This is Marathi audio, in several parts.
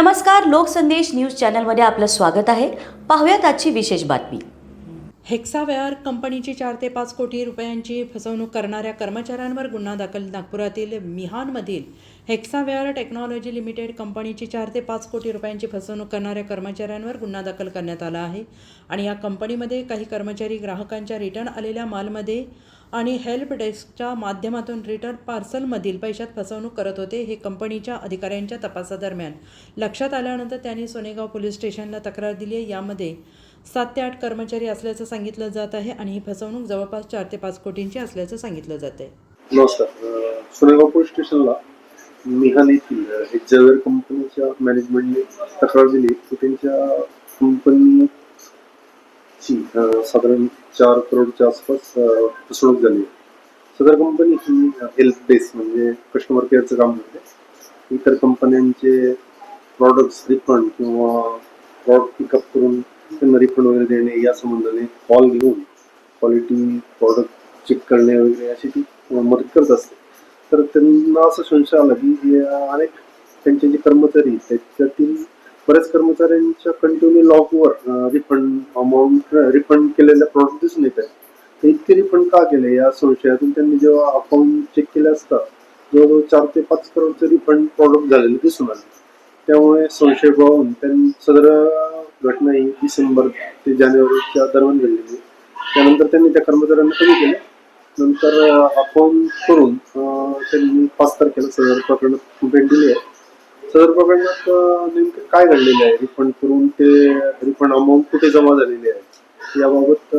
नमस्कार लोकसंदेश न्यूज चॅनलमध्ये आपलं स्वागत आहे. पाहूयात आजची विशेष बातमी. हेक्सावेअर कंपनीची चार ते पाच कोटी रुपयांची फसवणूक करणाऱ्या कर्मचाऱ्यांवर गुन्हा दाखल नागपुरातील मिहानमधील हेक्सावेअर टेक्नॉलॉजी लिमिटेड कंपनीची चार ते पाच कोटी रुपयांची फसवणूक करणाऱ्या कर्मचाऱ्यांवर गुन्हा दाखल करण्यात आला आहे. आणि या कंपनीमध्ये काही कर्मचारी ग्राहकांच्या रिटर्न आलेल्या मालमध्ये आणि हेल्प डेस्कच्या माध्यमातून रिटर्न पार्सलमधील पैशात फसवणूक करत होते हे कंपनीच्या अधिकाऱ्यांच्या तपासादरम्यान. लक्षात आल्यानंतर त्यांनी सोनेगाव पोलीस स्टेशनला तक्रार दिली आहे. यामध्ये सात ते आठ कर्मचारी असल्याचं सांगितलं जात आहे आणि ही फसवणूक जवळपास चार ते पाच कोटींची असल्याचं सांगितलं जात आहे. नमस्कार. सोनेगाव पोलीस स्टेशनला मिहान येथील कंपनीच्या मॅनेजमेंटने तक्रार दिली. की त्यांच्या ची साधारण चार करोडच्या आसपास फसवणूक झाली. सदर कंपनी ही हेल्प बेस म्हणजे कस्टमर केअरचं काम करते. इतर कंपन्यांचे प्रॉडक्ट्स रिफंड किंवा प्रॉडक्ट पिकअप करून त्यांना रिफंड वगैरे देणे या संबंधाने कॉल घेऊन क्वालिटी प्रॉडक्ट चेक करणे वगैरे अशी ती मदत करत असते. तर त्यांना असं संशय आला की अनेक त्यांचे जे कर्मचारी त्याच्यातील बऱ्याच कर्मचाऱ्यांच्या कंटिन्यू लॉगवर रिफंड अमाऊंट रिफंड केलेल्या प्रॉडक्ट दिसून येत आहेत तर इतके रिफंड का केले? या संशयातून त्यांनी जेव्हा अकाउंट चेक केले असता जवळजवळ चार ते पाच करोडचे रिफंड प्रॉडक्ट झालेले दिसून आले. त्यामुळे संशय पाहून त्यांनी सदर घटना ही डिसेंबर ते जानेवारीच्या दरम्यान घडलेली. त्यानंतर त्यांनी त्या कर्मचाऱ्यांना कमी केले. नंतर अकाउंट करून त्यांनी पाच तारखेला सदर प्रकरणात कंप्लेंट दिली आहे. सदर प्रकरणात नेमकं काय घडलेलं आहे? रिफंड करून ते रिफंड अमाऊंट कुठे जमा झालेली आहे? याबाबत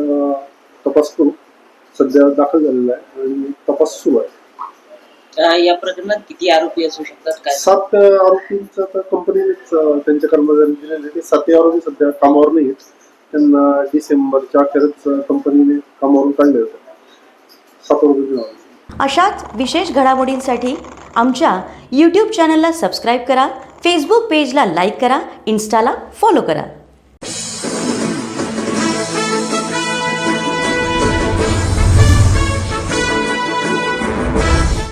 तपास करू. सध्या दाखल झालेला आहे आणि तपास सुरू आहे. या प्रकरणात किती आरोपी असू शकतात? काय? सात आरोपींचं तर कंपनीनेच अं, त्यांच्या कर्मचाऱ्यांनी दिलेले ते सातही आरोपी सध्या कामावर नाही आहेत. त्यांना डिसेंबरच्या अखेरच कंपनीने कामावरून काढले होते. सात आरोपी अशाच विशेष घडामोडींसाठी आमच्या यूट्यूब चॅनलला सबस्क्राईब करा फेसबुक पेजला लाईक करा इन्स्टाला फॉलो करा.